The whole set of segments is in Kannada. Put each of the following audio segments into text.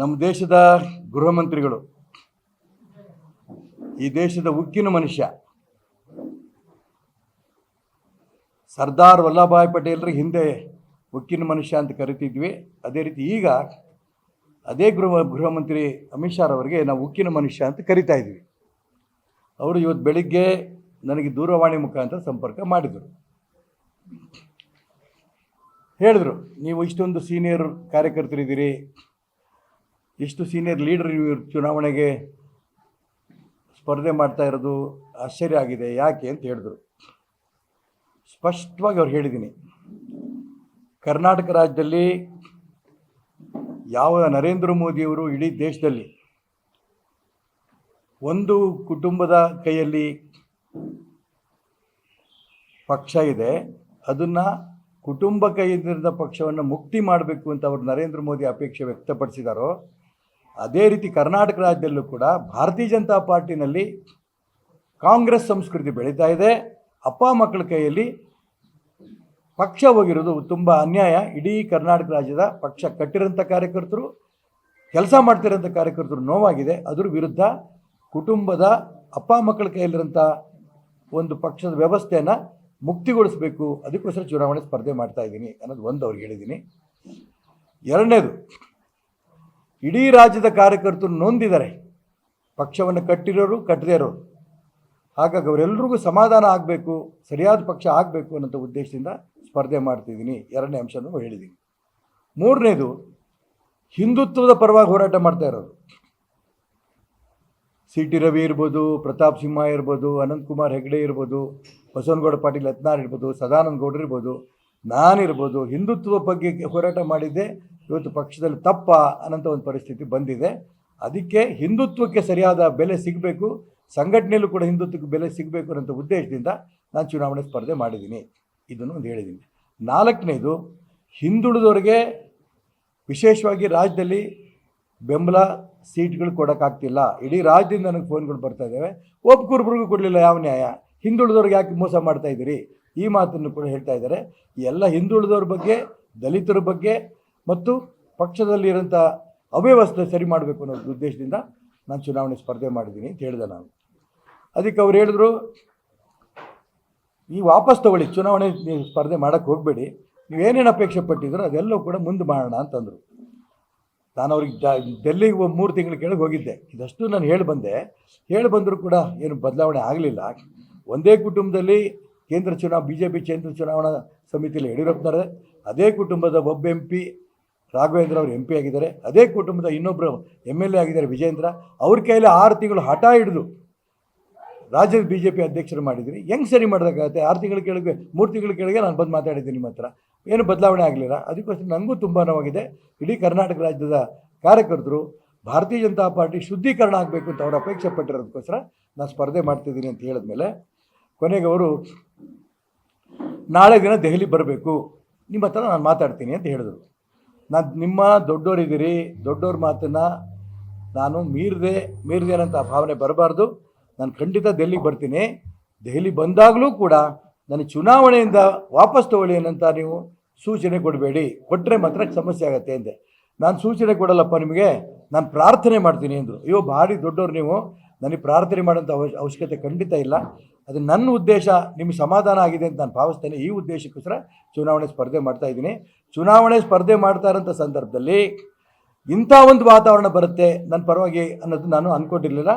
ನಮ್ಮ ದೇಶದ ಗೃಹ ಮಂತ್ರಿಗಳು ಈ ದೇಶದ ಉಕ್ಕಿನ ಮನುಷ್ಯ, ಸರ್ದಾರ್ ವಲ್ಲಭಾಯ್ ಪಟೇಲ್ರಿಗೆ ಹಿಂದೆ ಉಕ್ಕಿನ ಮನುಷ್ಯ ಅಂತ ಕರಿತಿದ್ವಿ. ಅದೇ ರೀತಿ ಈಗ ಅದೇ ಗೃಹ ಗೃಹ ಮಂತ್ರಿ ಅಮಿತ್ ಶಾ ಅವರಿಗೆ ನಾವು ಉಕ್ಕಿನ ಮನುಷ್ಯ ಅಂತ ಕರಿತಾ ಇದ್ವಿ. ಅವರು ಇವತ್ತು ಬೆಳಿಗ್ಗೆ ನನಗೆ ದೂರವಾಣಿ ಮುಖಾಂತರ ಸಂಪರ್ಕ ಮಾಡಿದರು. ಹೇಳಿದ್ರು, ನೀವು ಇಷ್ಟೊಂದು ಸೀನಿಯರ್ ಕಾರ್ಯಕರ್ತರಿದ್ದೀರಿ ಇಷ್ಟು ಸೀನಿಯರ್ ಲೀಡರ್ ನೀವು ಚುನಾವಣೆಗೆ ಸ್ಪರ್ಧೆ ಮಾಡ್ತಾ ಇರೋದು ಆಶ್ಚರ್ಯ ಆಗಿದೆ. ಯಾಕೆ ಅಂತ ಹೇಳಿದ್ರು. ಸ್ಪಷ್ಟವಾಗಿ ಅವ್ರು ಹೇಳಿದ್ದೀನಿ ಕರ್ನಾಟಕ ರಾಜ್ಯದಲ್ಲಿ ಯಾವ ನರೇಂದ್ರ ಮೋದಿಯವರು ಇಡೀ ದೇಶದಲ್ಲಿ ಒಂದು ಕುಟುಂಬದ ಕೈಯಲ್ಲಿ ಪಕ್ಷ ಇದೆ. ಅದನ್ನು ಕುಟುಂಬ ಕೈಯಿಂದ ಪಕ್ಷವನ್ನು ಮುಕ್ತಿ ಮಾಡಬೇಕು ಅಂತ ಅವರು ನರೇಂದ್ರ ಮೋದಿ ಅಪೇಕ್ಷೆ ವ್ಯಕ್ತಪಡಿಸಿದಾರೋ ಅದೇ ರೀತಿ ಕರ್ನಾಟಕ ರಾಜ್ಯದಲ್ಲೂ ಕೂಡ ಭಾರತೀಯ ಜನತಾ ಪಾರ್ಟಿನಲ್ಲಿ ಕಾಂಗ್ರೆಸ್ ಸಂಸ್ಕೃತಿ ಬೆಳೀತಾ ಇದೆ. ಅಪ್ಪ ಮಕ್ಕಳ ಕೈಯಲ್ಲಿ ಪಕ್ಷ ಹೋಗಿರೋದು ತುಂಬ ಅನ್ಯಾಯ. ಇಡೀ ಕರ್ನಾಟಕ ರಾಜ್ಯದ ಪಕ್ಷ ಕಟ್ಟಿರೋಂಥ ಕಾರ್ಯಕರ್ತರು, ಕೆಲಸ ಮಾಡ್ತಿರೋಂಥ ಕಾರ್ಯಕರ್ತರು ನೋವಾಗಿದೆ. ಅದ್ರ ವಿರುದ್ಧ ಕುಟುಂಬದ ಅಪ್ಪ ಮಕ್ಕಳ ಕೈಯಲ್ಲಿರೋಂಥ ಒಂದು ಪಕ್ಷದ ವ್ಯವಸ್ಥೆಯನ್ನು ಮುಕ್ತಿಗೊಳಿಸಬೇಕು. ಅದಕ್ಕೋಸ್ಕರ ಚುನಾವಣೆ ಸ್ಪರ್ಧೆ ಮಾಡ್ತಾ ಇದ್ದೀನಿ ಅನ್ನೋದು ಒಂದು ಅವ್ರಿಗೆ ಹೇಳಿದ್ದೀನಿ. ಎರಡನೇದು ಇಡೀ ರಾಜ್ಯದ ಕಾರ್ಯಕರ್ತರು ನೊಂದಿದ್ದಾರೆ. ಪಕ್ಷವನ್ನು ಕಟ್ಟಿರೋರು ಕಟ್ಟದೇ ಇರೋರು. ಹಾಗಾಗಿ ಅವರೆಲ್ಲರಿಗೂ ಸಮಾಧಾನ ಆಗಬೇಕು, ಸರಿಯಾದ ಪಕ್ಷ ಆಗಬೇಕು ಅನ್ನೋಂಥ ಉದ್ದೇಶದಿಂದ ಸ್ಪರ್ಧೆ ಮಾಡ್ತಿದ್ದೀನಿ. ಎರಡನೇ ಅಂಶನೂ ಹೇಳಿದ್ದೀನಿ. ಮೂರನೇದು, ಹಿಂದುತ್ವದ ಪರವಾಗಿ ಹೋರಾಟ ಮಾಡ್ತಾ ಇರೋರು. ಸಿ ಟಿ ರವಿ ಇರ್ಬೋದು, ಪ್ರತಾಪ್ ಸಿಂಹ ಇರ್ಬೋದು ಅನಂತಕುಮಾರ್ ಹೆಗ್ಡೆ ಇರ್ಬೋದು, ಬಸವನಗೌಡ ಪಾಟೀಲ್ ಯತ್ನಾರ್ ಇರ್ಬೋದು, ಸದಾನಂದ ಗೌಡ್ರು ಇರ್ಬೋದು ನಾನಿರ್ಬೋದು ಹಿಂದುತ್ವದ ಬಗ್ಗೆ ಹೋರಾಟ ಮಾಡಿದ್ದೆ ಇವತ್ತು ಪಕ್ಷದಲ್ಲಿ ತಪ್ಪ ಅನ್ನೋಂಥ ಒಂದು ಪರಿಸ್ಥಿತಿ ಬಂದಿದೆ. ಅದಕ್ಕೆ ಹಿಂದುತ್ವಕ್ಕೆ ಸರಿಯಾದ ಬೆಲೆ ಸಿಗಬೇಕು, ಸಂಘಟನೆಯಲ್ಲೂ ಕೂಡ ಹಿಂದುತ್ವಕ್ಕೆ ಬೆಲೆ ಸಿಗಬೇಕು ಅನ್ನೋಂಥ ಉದ್ದೇಶದಿಂದ ನಾನು ಚುನಾವಣೆ ಸ್ಪರ್ಧೆ ಮಾಡಿದ್ದೀನಿ. ಇದನ್ನು ಒಂದು ಹೇಳಿದ್ದೀನಿ. ನಾಲ್ಕನೇದು, ಹಿಂದುಳಿದವರಿಗೆ ವಿಶೇಷವಾಗಿ ರಾಜ್ಯದಲ್ಲಿ ಬೆಂಬಲ ಸೀಟ್ಗಳು ಕೊಡೋಕ್ಕಾಗ್ತಿಲ್ಲ. ಇಡೀ ರಾಜ್ಯದಿಂದ ನನಗೆ ಫೋನ್ಗಳು ಬರ್ತಾ ಇದ್ದಾವೆ. ಒಬ್ಬೊಬ್ರಿಗೂ ಕೊಡಲಿಲ್ಲ ಯಾವ ನ್ಯಾಯ? ಹಿಂದುಳಿದವ್ರಿಗೆ ಯಾಕೆ ಮೋಸ ಮಾಡ್ತಾ ಇದ್ದೀರಿ? ಈ ಮಾತನ್ನು ಕೂಡ ಹೇಳ್ತಾ ಇದ್ದಾರೆ. ಎಲ್ಲ ಹಿಂದುಳಿದವ್ರ ಬಗ್ಗೆ, ದಲಿತರ ಬಗ್ಗೆ ಮತ್ತು ಪಕ್ಷದಲ್ಲಿರೋಂಥ ಅವ್ಯವಸ್ಥೆ ಸರಿ ಮಾಡಬೇಕು ಅನ್ನೋ ಉದ್ದೇಶದಿಂದ ನಾನು ಚುನಾವಣೆ ಸ್ಪರ್ಧೆ ಮಾಡಿದ್ದೀನಿ ಅಂತ ಹೇಳಿದೆ ನಾನು. ಅದಕ್ಕೆ ಅವ್ರು ಹೇಳಿದ್ರು, ಈ ವಾಪಸ್ ತಗೊಳ್ಳಿ, ಚುನಾವಣೆ ನೀವು ಸ್ಪರ್ಧೆ ಮಾಡೋಕ್ಕೆ ಹೋಗಬೇಡಿ ನೀವೇನೇನು ಅಪೇಕ್ಷೆ ಪಟ್ಟಿದ್ರು ಅದೆಲ್ಲವೂ ಕೂಡ ಮುಂದೆ ಮಾಡೋಣ ಅಂತಂದರು. ನಾನು ಅವ್ರಿಗೆ ಡೆಲ್ಲಿಗೆ ಮೂರು ತಿಂಗಳು ಕೆಳಗೆ ಹೋಗಿದ್ದೆ. ಇದಷ್ಟು ನಾನು ಹೇಳಿ ಬಂದೆ. ಹೇಳಿ ಬಂದರೂ ಕೂಡ ಏನು ಬದಲಾವಣೆ ಆಗಲಿಲ್ಲ. ಒಂದೇ ಕುಟುಂಬದಲ್ಲಿ ಕೇಂದ್ರ ಚುನಾವ ಬಿ ಜೆ ಪಿ ಕೇಂದ್ರ ಚುನಾವಣಾ ಸಮಿತಿಯಲ್ಲಿ ಯಡಿಯೂರಪ್ಪನವರೇ, ಅದೇ ಕುಟುಂಬದ ಒಬ್ಬ ಎಂ ಪಿ ರಾಘವೇಂದ್ರ ಅವರು ಎಂ ಆಗಿದ್ದಾರೆ. ಅದೇ ಕುಟುಂಬದ ಇನ್ನೊಬ್ಬರು ಎಂ ಎಲ್ ಎ ಆಗಿದ್ದಾರೆ ವಿಜೇಂದ್ರ ಅವ್ರ ಕೈಯಲ್ಲಿ ಆರು ತಿಂಗಳು ಹಠ ಹಿಡಿದು ರಾಜ್ಯದ ಬಿ ಜೆ ಪಿ ಅಧ್ಯಕ್ಷರು ಮಾಡಿದ್ದೀರಿ ಹೆಂಗೆ ಸರಿ ಮಾಡೋದಕ್ಕಾಗತ್ತೆ ಆರು ತಿಂಗಳ ಕೆಳಗೆ, ಮೂರು ತಿಂಗಳ ಕೆಳಗೆ ನಾನು ಬಂದು ಮಾತಾಡಿದ್ದೀನಿ ನಿಮ್ಮ ಹತ್ರ. ಏನು ಬದಲಾವಣೆ ಆಗಲಿಲ್ಲ. ಅದಕ್ಕೋಸ್ಕರ ನನಗೂ ತುಂಬ ನೋವಾಗಿದೆ. ಇಡೀ ಕರ್ನಾಟಕ ರಾಜ್ಯದ ಕಾರ್ಯಕರ್ತರು, ಭಾರತೀಯ ಜನತಾ ಪಾರ್ಟಿ ಶುದ್ಧೀಕರಣ ಆಗಬೇಕು ಅಂತ ಅವರು ಅಪೇಕ್ಷೆ ಪಟ್ಟಿರೋದಕ್ಕೋಸ್ಕರ ನಾನು ಸ್ಪರ್ಧೆ ಮಾಡ್ತಿದ್ದೀನಿ ಅಂತ ಹೇಳಿದ್ಮೇಲೆ ಕೊನೆಗೆ ಅವರು, ನಾಳೆ ದಿನ ದೆಹಲಿ ಬರಬೇಕು. ನಿಮ್ಮ ಹತ್ರ ನಾನು ಮಾತಾಡ್ತೀನಿ ಅಂತ ಹೇಳಿದರು. ನಾನು ನಿಮ್ಮ ದೊಡ್ಡವರಿದ್ದೀರಿ ದೊಡ್ಡವ್ರ ಮಾತನ್ನು ನಾನು ಮೀರಿದೆ ಮೀರಿದೇನಂತ ಭಾವನೆ ಬರಬಾರ್ದು. ನಾನು ಖಂಡಿತ ದೆಹಲಿಗೆ ಬರ್ತೀನಿ. ದೆಹಲಿ ಬಂದಾಗಲೂ ಕೂಡ ನನಗೆ ಚುನಾವಣೆಯಿಂದ ವಾಪಸ್ ತಗೊಳ್ಳಿ ಏನಂತ ನೀವು ಸೂಚನೆ ಕೊಡಬೇಡಿ. ಕೊಟ್ಟರೆ ಮಾತ್ರ ಸಮಸ್ಯೆ ಆಗುತ್ತೆ ಅಂದೆ. ನಾನು ಸೂಚನೆ ಕೊಡಲ್ಲಪ್ಪ ನಿಮಗೆ, ನಾನು ಪ್ರಾರ್ಥನೆ ಮಾಡ್ತೀನಿ ಅಂದರು ಅಯ್ಯೋ, ಭಾರಿ ದೊಡ್ಡವ್ರು ನೀವು. ನನಗೆ ಪ್ರಾರ್ಥನೆ ಮಾಡೋಂಥ ಅವಶ್ಯ, ಅವಶ್ಯಕತೆ ಖಂಡಿತ ಇಲ್ಲ. ಅದು ನನ್ನ ಉದ್ದೇಶ, ನಿಮಗೆ ಸಮಾಧಾನ ಆಗಿದೆ ಅಂತ ನಾನು ಭಾವಿಸ್ತೇನೆ. ಈ ಉದ್ದೇಶಕ್ಕೋಸ್ಕರ ಚುನಾವಣೆ ಸ್ಪರ್ಧೆ ಮಾಡ್ತಾ ಇದ್ದೀನಿ. ಚುನಾವಣೆ ಸ್ಪರ್ಧೆ ಮಾಡ್ತಾ ಇರೋಂಥ ಸಂದರ್ಭದಲ್ಲಿ ಇಂಥ ಒಂದು ವಾತಾವರಣ ಬರುತ್ತೆ, ನನ್ನ ಪರವಾಗಿ ಅನ್ನೋದು ನಾನು ಅಂದ್ಕೊಂಡಿರಲಿಲ್ಲ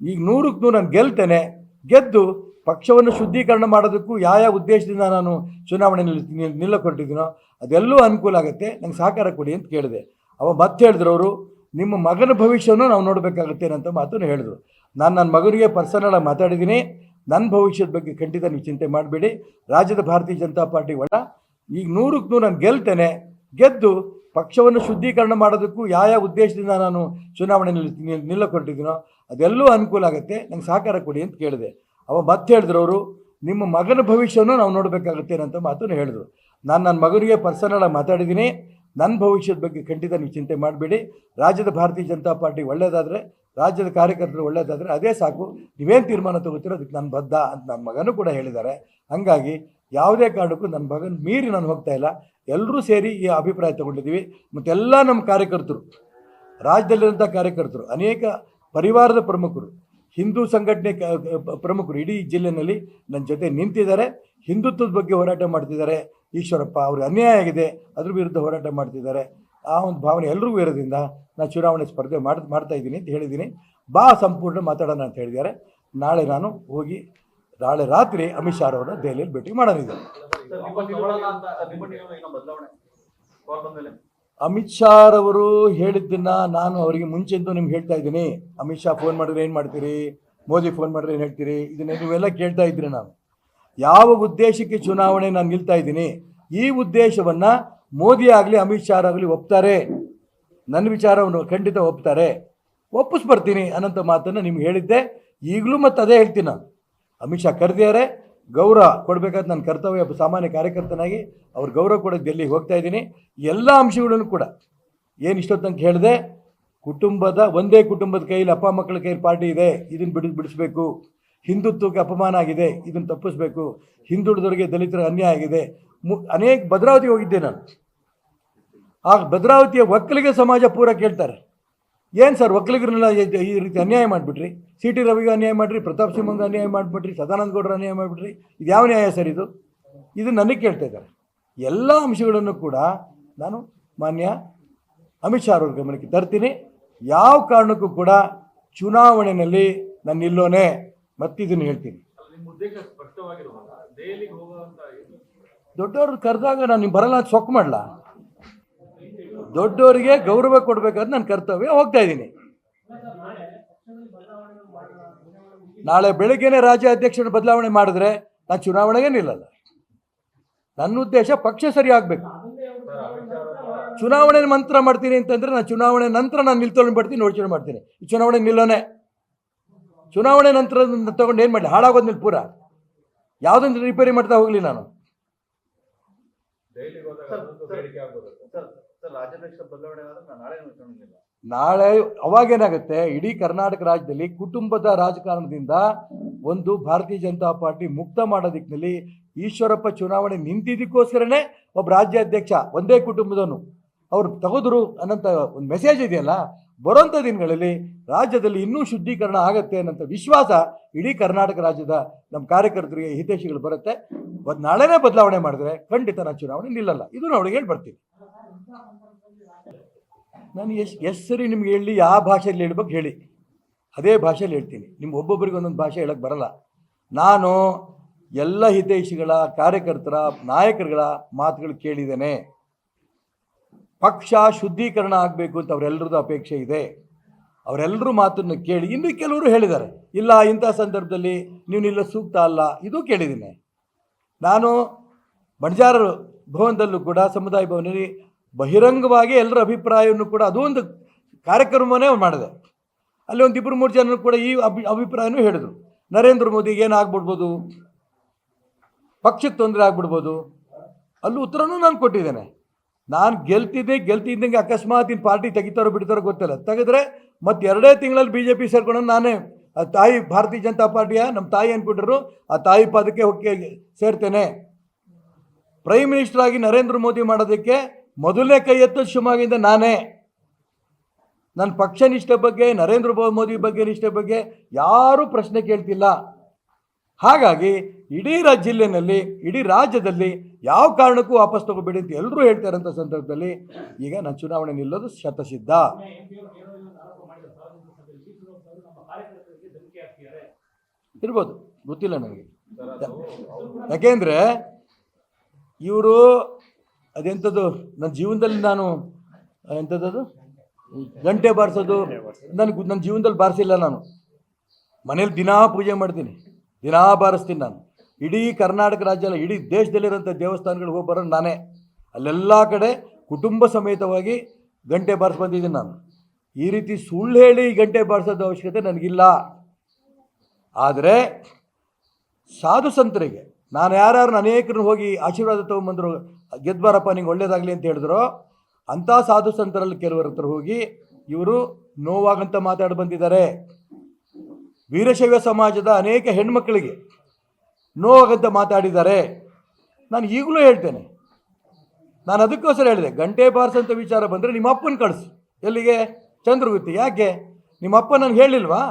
ಈಗ ನೂರಕ್ಕೆ ನೂರು ನಾನು ಗೆಲ್ತೇನೆ, ಗೆದ್ದು ಪಕ್ಷವನ್ನು ಶುದ್ಧೀಕರಣ ಮಾಡೋದಕ್ಕೂ ಯಾವ ಯಾವ ಉದ್ದೇಶದಿಂದ ನಾನು ಚುನಾವಣೆ ನಿಲ್ ನಿಲ್ಲಕೊಟ್ಟಿದ್ದೀನೋ ಅದೆಲ್ಲೂ ಅನುಕೂಲ ಆಗುತ್ತೆ. ನಂಗೆ ಸಹಕಾರ ಕೊಡಿ ಅಂತ ಕೇಳಿದೆ. ಅವ ಮತ್ತೆ ಹೇಳಿದ್ರು ಅವರು, ನಿಮ್ಮ ಮಗನ ಭವಿಷ್ಯವನ್ನು ನಾವು ನೋಡಬೇಕಾಗುತ್ತೆ ಅಂತ ಮಾತನ್ನು ಹೇಳಿದ್ರು. ನಾನು ನನ್ನ ಮಗನಿಗೆ ಪರ್ಸನಲಾಗಿ ಮಾತಾಡಿದ್ದೀನಿ. ನನ್ನ ಭವಿಷ್ಯದ ಬಗ್ಗೆ ಖಂಡಿತ ನೀವು ಚಿಂತೆ ಮಾಡಬೇಡಿ. ರಾಜ್ಯದ ಭಾರತೀಯ ಜನತಾ ಪಾರ್ಟಿ ಒಳ ಈಗ ನೂರಕ್ಕೆ ನೂರು ನಾನು ಗೆಲ್ತೇನೆ, ಗೆದ್ದು ಪಕ್ಷವನ್ನು ಶುದ್ಧೀಕರಣ ಮಾಡೋದಕ್ಕೂ ಯಾವ ಯಾವ ಉದ್ದೇಶದಿಂದ ನಾನು ಚುನಾವಣೆ ನಿಲ್ಲ ನಿಲ್ಲಕೊಟ್ಟಿದ್ದೀನೋ ಅದೆಲ್ಲೂ ಅನುಕೂಲ ಆಗುತ್ತೆ. ನಂಗೆ ಸಹಕಾರ ಕೊಡಿ ಅಂತ ಕೇಳಿದೆ. ಅವ ಮತ್ತೆ ಹೇಳಿದ್ರು ಅವರು, ನಿಮ್ಮ ಮಗನ ಭವಿಷ್ಯವನ್ನು ನಾವು ನೋಡಬೇಕಾಗುತ್ತೆ ಅಂತ ಮಾತನ್ನು ಹೇಳಿದ್ರು. ನಾನು ನನ್ನ ಮಗನಿಗೆ ಪರ್ಸನಲಾಗಿ ಮಾತಾಡಿದ್ದೀನಿ. ನನ್ನ ಭವಿಷ್ಯದ ಬಗ್ಗೆ ಖಂಡಿತ ನೀವು ಚಿಂತೆ ಮಾಡಬೇಡಿ. ರಾಜ್ಯದ ಭಾರತೀಯ ಜನತಾ ಪಾರ್ಟಿ ಒಳ್ಳೆಯದಾದರೆ ರಾಜ್ಯದ ಕಾರ್ಯಕರ್ತರು ಒಳ್ಳೆಯದಾದರೆ ಅದೇ ಸಾಕು. ನೀವೇನು ತೀರ್ಮಾನ ತಗೋತೀರೋ ಅದಕ್ಕೆ ನಾನು ಬದ್ಧ ಅಂತ ನನ್ನ ಮಗನೂ ಕೂಡ ಹೇಳಿದ್ದಾರೆ. ಹಾಗಾಗಿ ಯಾವುದೇ ಕಾರಣಕ್ಕೂ ನನ್ನ ಮಗನ ಮೀರಿ ನಾನು ಹೋಗ್ತಾ ಇಲ್ಲ. ಎಲ್ಲರೂ ಸೇರಿ ಈ ಅಭಿಪ್ರಾಯ ತಗೊಂಡಿದ್ದೀವಿ. ಮತ್ತೆಲ್ಲ ನಮ್ಮ ಕಾರ್ಯಕರ್ತರು, ರಾಜ್ಯದಲ್ಲಿರುವಂಥ ಕಾರ್ಯಕರ್ತರು, ಅನೇಕ ಪರಿವಾರದ ಪ್ರಮುಖರು ಹಿಂದೂ ಸಂಘಟನೆ ಪ್ರಮುಖರು ಇಡೀ ಜಿಲ್ಲೆಯಲ್ಲಿ ನನ್ನ ಜೊತೆ ನಿಂತಿದ್ದಾರೆ. ಹಿಂದುತ್ವದ ಬಗ್ಗೆ ಹೋರಾಟ ಮಾಡ್ತಿದ್ದಾರೆ. ಈಶ್ವರಪ್ಪ, ಅವ್ರಿಗೆ ಅನ್ಯಾಯ ಆಗಿದೆ. ಅದ್ರ ವಿರುದ್ಧ ಹೋರಾಟ ಮಾಡ್ತಿದ್ದಾರೆ. ಆ ಒಂದು ಭಾವನೆ ಎಲ್ರಿಗೂ ಇರೋದ್ರಿಂದ ನಾನು ಚುನಾವಣೆ ಸ್ಪರ್ಧೆ ಮಾಡ್, ಮಾಡ್ತಾ ಇದ್ದೀನಿ ಅಂತ ಹೇಳಿದ್ದೀನಿ. ಬಾ ಸಂಪೂರ್ಣ ಮಾತಾಡೋಣ ಅಂತ ಹೇಳಿದ್ದಾರೆ. ನಾಳೆ ನಾನು ಹೋಗಿ, ನಾಳೆ ರಾತ್ರಿ ಅಮಿತ್ ಶಾ ಅವರನ್ನ ದೆಹಲಿಯಲ್ಲಿ ಭೇಟಿ ಮಾಡೋದಿದ್ದಾರೆ ಅಮಿತ್ ಶಾ ರವರು ಹೇಳಿದ್ದನ್ನ ನಾನು ಅವರಿಗೆ ಮುಂಚೆಂದು ನಿಮ್ಗೆ ಹೇಳ್ತಾ ಇದ್ದೀನಿ. ಅಮಿತ್ ಶಾ ಫೋನ್ ಮಾಡಿದ್ರೆ ಏನು ಮಾಡ್ತೀರಿ? ಮೋದಿ ಫೋನ್ ಮಾಡಿದ್ರೆ ಏನು ಹೇಳ್ತೀರಿ? ಇದನ್ನ ನೀವೆಲ್ಲ ಕೇಳ್ತಾ ಇದ್ದೀರಿ ನಾನು. ಯಾವ ಉದ್ದೇಶಕ್ಕೆ ಚುನಾವಣೆ ನಾನು ನಿಲ್ತಾ ಇದ್ದೀನಿ? ಈ ಉದ್ದೇಶವನ್ನು ಮೋದಿ ಆಗಲಿ, ಅಮಿತ್ ಶಾ ಆಗಲಿ ಒಪ್ತಾರೆ. ನನ್ನ ವಿಚಾರವನ್ನು ಖಂಡಿತ ಒಪ್ತಾರೆ. ಒಪ್ಪಿಸ್ಬರ್ತೀನಿ ಅನ್ನೋಂಥ ಮಾತನ್ನು ನಿಮ್ಗೆ ಹೇಳಿದ್ದೆ. ಈಗಲೂ ಮತ್ತು ಅದೇ ಹೇಳ್ತೀನಿ ನಾನು. ಅಮಿತ್ ಶಾ ಕರೆದಿದ್ದಾರೆ. ಗೌರವ ಕೊಡಬೇಕಾದ ನನ್ನ ಕರ್ತವ್ಯ ಸಾಮಾನ್ಯ ಕಾರ್ಯಕರ್ತನಾಗಿ ಅವ್ರ ಗೌರವ ಕೊಡೋದು ಡೆಲ್ಲಿಗೆ ಹೋಗ್ತಾ ಇದ್ದೀನಿ, ಎಲ್ಲ ಅಂಶಗಳನ್ನು ಕೂಡ. ಏನು ಇಷ್ಟೊತ್ತು ಹೇಳಿದೆ, ಕುಟುಂಬದ ಒಂದೇ ಕುಟುಂಬದ ಕೈಯಲ್ಲಿ ಅಪ್ಪ ಮಕ್ಕಳ ಕೈಯಲ್ಲಿ ಪಾರ್ಟಿ ಇದೆ, ಇದನ್ನು ಬಿಡಿ, ಬಿಡಿಸ್ಬೇಕು. ಹಿಂದುತ್ವಕ್ಕೆ ಅಪಮಾನ ಆಗಿದೆ, ಇದನ್ನು ತಪ್ಪಿಸ್ಬೇಕು. ಹಿಂದುಳಿದವರಿಗೆ ದಲಿತರ ಅನ್ಯಾಯ ಆಗಿದೆ. ಮು, ಅನೇಕ ಭದ್ರಾವತಿ ಹೋಗಿದ್ದೆ ನಾನು. ಆ ಭದ್ರಾವತಿಯ ಒಕ್ಕಲಿಗೆ ಸಮಾಜ ಪೂರ ಕೇಳ್ತಾರೆ. ಏನು ಸರ್ ಒಕ್ಕಲಿಗರನ್ನೆಲ್ಲ ಈ- ರೀತಿ ಅನ್ಯಾಯ ಮಾಡಿಬಿಟ್ರಿ? ಸಿ ಟಿ ರವಿಗೂ ಅನ್ಯಾಯ ಮಾಡಿರಿ, ಪ್ರತಾಪ್ ಸಿಂಹಂಗೆ ಅನ್ಯಾಯ ಮಾಡಿಬಿಟ್ರಿ, ಸದಾನಂದ ಗೌಡರು ಅನ್ಯಾಯ ಮಾಡಿಬಿಟ್ರಿ. ಇದು ಯಾವ ನ್ಯಾಯ ಸರ್ ಇದು? ಇದು ನನಗೆ ಕೇಳ್ತಾ ಇದ್ದಾರೆ. ಎಲ್ಲ ಅಂಶಗಳನ್ನು ಕೂಡ ನಾನು ಮಾನ್ಯ ಅಮಿತ್ ಶಾ ಅವ್ರ ಗಮನಕ್ಕೆ ತರ್ತೀನಿ. ಯಾವ ಕಾರಣಕ್ಕೂ ಕೂಡ ಚುನಾವಣೆಯಲ್ಲಿ ನಾನು ನಿಲ್ಲೋನೆ. ಮತ್ತಿದನ್ನು ಹೇಳ್ತೀನಿ. ದೊಡ್ಡವ್ರು ಕರೆದಾಗ ನಾನು ನಿಮ್ಗೆ ಬರಲ್ಲ ಸೊಕ್ಕು ಮಾಡಲ್ಲ ದೊಡ್ಡವರಿಗೆ ಗೌರವ ಕೊಡಬೇಕಾದ್ರೆ ನನ್ನ ಕರ್ತವ್ಯ ಹೋಗ್ತಾ ಇದ್ದೀನಿ. ನಾಳೆ ಬೆಳಗ್ಗೆನೆ ರಾಜ್ಯ ಅಧ್ಯಕ್ಷರ ಬದಲಾವಣೆ ಮಾಡಿದ್ರೆ ನಾನು ಚುನಾವಣೆಗೆ ನಿಲ್ಲಲ್ಲ. ನನ್ನ ಉದ್ದೇಶ ಪಕ್ಷ ಸರಿ ಆಗಬೇಕು. ಚುನಾವಣೆ ಮಂತ್ರ ಮಾಡ್ತೀನಿ ಅಂತಂದ್ರೆ ನಾನು ಚುನಾವಣೆ ನಂತರ ನಾನು ನಿಲ್ತೊಳ್ ಬಿಡ್ತೀನಿ ಯೋಚನೆ ಮಾಡ್ತೀನಿ. ಈ ಚುನಾವಣೆ ನಿಲ್ಲೋನೆ. ಚುನಾವಣೆ ನಂತರ ತಗೊಂಡು ಏನು ಮಾಡಲಿ? ಹಾಳಾಗೋದ್ಮೇಲೆ ಪೂರ. ಯಾವುದೊಂದು ರಿಪೇರಿ ಮಾಡ್ತಾ ಹೋಗಲಿ ನಾನು. ನಾಳೆ ಅವಾಗ ಅವಾಗೇನಾಗುತ್ತೆ? ಇಡೀ ಕರ್ನಾಟಕ ರಾಜ್ಯದಲ್ಲಿ ಕುಟುಂಬದ ರಾಜಕಾರಣದಿಂದ ಒಂದು ಭಾರತೀಯ ಜನತಾ ಪಾರ್ಟಿ ಮುಕ್ತ ಮಾಡೋ ದಿಕ್ಕಿನಲ್ಲಿ ಈಶ್ವರಪ್ಪ ಚುನಾವಣೆ ನಿಂತಿದ್ದಕ್ಕೋಸ್ಕರನೇ ಒಬ್ಬ ರಾಜ್ಯಾಧ್ಯಕ್ಷ ಒಂದೇ ಕುಟುಂಬದವನು. ಅವ್ರು ತಗೋದ್ರು ಅನ್ನೋಂಥ ಒಂದು ಮೆಸೇಜ್ ಇದೆಯಲ್ಲ? ಬರೋಂಥ ದಿನಗಳಲ್ಲಿ ರಾಜ್ಯದಲ್ಲಿ ಇನ್ನೂ ಶುದ್ಧೀಕರಣ ಆಗತ್ತೆ ಅನ್ನೋಂಥ ವಿಶ್ವಾಸ ಇಡೀ ಕರ್ನಾಟಕ ರಾಜ್ಯದ ನಮ್ಮ ಕಾರ್ಯಕರ್ತರಿಗೆ, ಹಿತೈಷಿಗಳು ಬರುತ್ತೆ. ಬದ್ ನಾಳೆನೇ ಬದಲಾವಣೆ ಮಾಡಿದ್ರೆ ಖಂಡಿತ ನಾನು ಚುನಾವಣೆ ನಿಲ್ಲಲ್ಲ. ಇದು ನಾವು ಅವ್ರಿಗೆ ಹೇಳಿ ನಾನು ಎಷ್ಟು ಎಷ್ಟು ಸರಿ ನಿಮ್ಗೆ ಹೇಳಿ, ಯಾವ ಭಾಷೆಯಲ್ಲಿ ಹೇಳ್ಬೇಕು ಹೇಳಿ. ಅದೇ ಭಾಷೆಯಲ್ಲಿ ಹೇಳ್ತೀನಿ. ನಿಮ್ಮ ಒಬ್ಬೊಬ್ಬರಿಗೆ ಒಂದೊಂದು ಭಾಷೆ ಹೇಳಕ್ಕೆ ಬರಲ್ಲ. ನಾನು ಎಲ್ಲ ಹಿತೈಷಿಗಳ, ಕಾರ್ಯಕರ್ತರ, ನಾಯಕರುಗಳ ಮಾತುಗಳು ಕೇಳಿದ್ದೇನೆ. ಪಕ್ಷ ಶುದ್ಧೀಕರಣ ಆಗಬೇಕು ಅಂತ ಅವರೆಲ್ಲರದ್ದು ಅಪೇಕ್ಷೆ ಇದೆ. ಅವರೆಲ್ಲರೂ ಮಾತನ್ನು ಕೇಳಿ, ಇನ್ನು ಕೆಲವರು ಹೇಳಿದ್ದಾರೆ. ಇಲ್ಲ, ಇಂಥ ಸಂದರ್ಭದಲ್ಲಿ ನೀವು ನಿಲ್ಲ ಸೂಕ್ತ ಅಲ್ಲ, ಇದು ಕೇಳಿದ್ದೀನಿ. ನಾನು ಬಣಜಾರರು ಭವನದಲ್ಲೂ ಕೂಡ, ಸಮುದಾಯ ಭವನದಲ್ಲಿ ಬಹಿರಂಗವಾಗಿ ಎಲ್ಲರ ಅಭಿಪ್ರಾಯವನ್ನು ಕೂಡ ಅದು ಒಂದು ಕಾರ್ಯಕ್ರಮವೇ ಮಾಡಿದೆ. ಅಲ್ಲಿ ಒಂದು ಇಬ್ಬರು ಮೂರು ಜನರು ಕೂಡ ಈ ಅಭಿ, ಅಭಿಪ್ರಾಯನೂ ಹೇಳಿದರು. ನರೇಂದ್ರ ಮೋದಿಗೆ ಏನಾಗ್ಬಿಡ್ಬೋದು ಪಕ್ಷಕ್ಕೆ ತೊಂದರೆ ಆಗ್ಬಿಡ್ಬೋದು? ಅಲ್ಲೂ ಉತ್ತರನೂ ನಾನು ಕೊಟ್ಟಿದ್ದೇನೆ. ನಾನು ಗೆಲ್ತಿದ್ದೆ, ಗೆಲ್ತಿದ್ದಂಗೆ ಅಕಸ್ಮಾತ್ ಇನ್ನು ಪಾರ್ಟಿ ತೆಗಿತಾರೋ ಬಿಡ್ತಾರೋ ಗೊತ್ತಿಲ್ಲ. ತೆಗೆದ್ರೆ ಮತ್ತೆ ಎರಡೇ ತಿಂಗಳಲ್ಲಿ ಬಿ ಜೆ ಪಿ ಸೇರ್ಕೊಂಡು ನಾನೇ, ಆ ತಾಯಿ, ಭಾರತೀಯ ಜನತಾ ಪಾರ್ಟಿಯ ನಮ್ಮ ತಾಯಿ ಅಂದ್ಬಿಟ್ರು ಆ ತಾಯಿ ಪದಕ್ಕೆ ಹೋಗಿ ಸೇರ್ತೇನೆ. ಪ್ರೈಮ್ ಮಿನಿಸ್ಟರ್ ಆಗಿ ನರೇಂದ್ರ ಮೋದಿ ಮಾಡೋದಕ್ಕೆ ಮೊದಲನೇ ಕೈ ಎತ್ತ ಶಿವಮೊಗ್ಗದಿಂದ ನಾನೇ. ನನ್ನ ಪಕ್ಷ ನಿಷ್ಠೆ ಬಗ್ಗೆ, ನರೇಂದ್ರ ಮೋದಿ ಬಗ್ಗೆ ನಿಷ್ಠೆ ಬಗ್ಗೆ ಯಾರೂ ಪ್ರಶ್ನೆ ಕೇಳ್ತಿಲ್ಲ. ಹಾಗಾಗಿ ಇಡೀ ರಾಜ್ಯ ಜಿಲ್ಲೆನಲ್ಲಿ, ಇಡೀ ರಾಜ್ಯದಲ್ಲಿ ಯಾವ ಕಾರಣಕ್ಕೂ ವಾಪಸ್ ತಗೋಬೇಡಿ ಅಂತ ಎಲ್ಲರೂ ಹೇಳ್ತಾರಂಥ ಸಂದರ್ಭದಲ್ಲಿ ಈಗ ನನ್ನ ಚುನಾವಣೆ ನಿಲ್ಲೋದು ಶತಸಿದ್ಧ. ಇರ್ಬೋದು, ಗೊತ್ತಿಲ್ಲ ನನಗೆ. ಯಾಕೆಂದರೆ ಇವರು ಅದೆಂಥದ್ದು? ನನ್ನ ಜೀವನದಲ್ಲಿ ನಾನು ಎಂಥದ್ದು ಗಂಟೆ ಬಾರಿಸೋದು. ನನಗೆ ನನ್ನ ಜೀವನದಲ್ಲಿ ಬಾರಿಸಿಲ್ಲ ನಾನು. ಮನೇಲಿ ದಿನಾ ಪೂಜೆ ಮಾಡ್ತೀನಿ. ದಿನಾ ಬಾರಿಸ್ತೀನಿ ನಾನು. ಇಡೀ ಕರ್ನಾಟಕ ರಾಜ್ಯ ಅಲ್ಲ ಇಡೀ ದೇಶದಲ್ಲಿರೋಂಥ ದೇವಸ್ಥಾನಗಳಿಗೆ ಹೋಗಿ ಬರೋದು ನಾನೇ. ಅಲ್ಲೆಲ್ಲ ಕಡೆ ಕುಟುಂಬ ಸಮೇತವಾಗಿ ಗಂಟೆ ಬಾರಿಸಿ ಬಂದಿದ್ದೀನಿ ನಾನು. ಈ ರೀತಿ ಸುಳ್ಳು ಹೇಳಿ ಗಂಟೆ ಬಾರಿಸೋದು ಅವಶ್ಯಕತೆ ನನಗಿಲ್ಲ. ಆದರೆ ಸಾಧು ಸಂತರಿಗೆ ನಾನು ಯಾರ್ಯಾರು ಅನೇಕರು ಹೋಗಿ ಆಶೀರ್ವಾದ ತೊಗೊಂಬಂದರು, ಗೆದ್ಬಾರಪ್ಪ, ನಿಂಗೆ ಒಳ್ಳೇದಾಗಲಿ ಅಂತ ಹೇಳಿದ್ರು, ಅಂಥ ಸಾಧು ಸಂತರಲ್ಲಿ ಕೆಲವರ ಹತ್ರ ಹೋಗಿ ಇವರು ನೋವಾಗಂತ ಮಾತಾಡಿ ಬಂದಿದ್ದಾರೆ. ವೀರಶೈವ ಸಮಾಜದ ಅನೇಕ ಹೆಣ್ಮಕ್ಳಿಗೆ ನೋವಾಗಂತ ಮಾತಾಡಿದ್ದಾರೆ. ನಾನು ಈಗಲೂ ಹೇಳ್ತೇನೆ, ನಾನು ಅದಕ್ಕೋಸ್ಕರ ಹೇಳಿದೆ, ಗಂಟೆ ಬಾರಿಸಂತ ವಿಚಾರ ಬಂದರೆ ನಿಮ್ಮ ಅಪ್ಪನ ಕಳಿಸಿ. ಎಲ್ಲಿಗೆ? ಚಂದ್ರಗುತ್ತಿ. ಯಾಕೆ? ನಿಮ್ಮ ಅಪ್ಪ ನನಗೆ ಹೇಳಿಲ್ವಾ?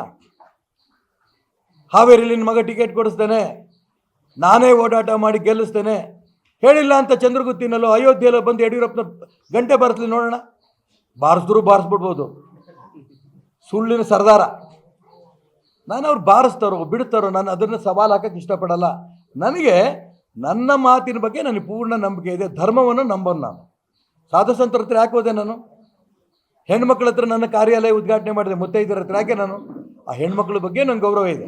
ಹಾವೇರಿಲಿ ನಿನ್ನ ಮಗ ಟಿಕೆಟ್ ಕೊಡಿಸ್ತೇನೆ. ನಾನೇ ಓಡಾಟ ಮಾಡಿ ಗೆಲ್ಲಿಸ್ತೇನೆ. ಹೇಳಿಲ್ಲ ಅಂತ ಚಂದ್ರಗುತ್ತಿನಲ್ಲೋ ಅಯೋಧ್ಯೆಯಲ್ಲೋ ಬಂದು ಯಡಿಯೂರಪ್ಪನ ಗಂಟೆ ಬರ್ತಲಿ ನೋಡೋಣ. ಬಾರಿಸಿದ್ರು ಬಾರಿಸ್ಬಿಡ್ಬೋದು. ಸುಳ್ಳಿನ ಸರ್ದಾರ. ನಾನು ಅವ್ರು ಬಾರಿಸ್ತಾರೋ, ಬಿಡ್ತಾರೋ, ನಾನು ಅದನ್ನು ಸವಾಲು ಹಾಕಕ್ಕೆ ಇಷ್ಟಪಡಲ್ಲ. ನನಗೆ ನನ್ನ ಮಾತಿನ ಬಗ್ಗೆ ನನಗೆ ಪೂರ್ಣ ನಂಬಿಕೆ ಇದೆ. ಧರ್ಮವನ್ನು ನಂಬೋನು ನಾನು. ಸಾಧು ಸಂತರ ಹತ್ರ ಯಾಕೆ ಹೋದೆ ನಾನು? ಹೆಣ್ಮಕ್ಳ ಹತ್ರ ನನ್ನ ಕಾರ್ಯಾಲಯ ಉದ್ಘಾಟನೆ ಮಾಡಿದೆ ಮುತ್ತೈದರ ಹತ್ರ ಯಾಕೆ ನಾನು? ಆ ಹೆಣ್ಮಕ್ಳ ಬಗ್ಗೆ ನಂಗೆ ಗೌರವ ಇದೆ.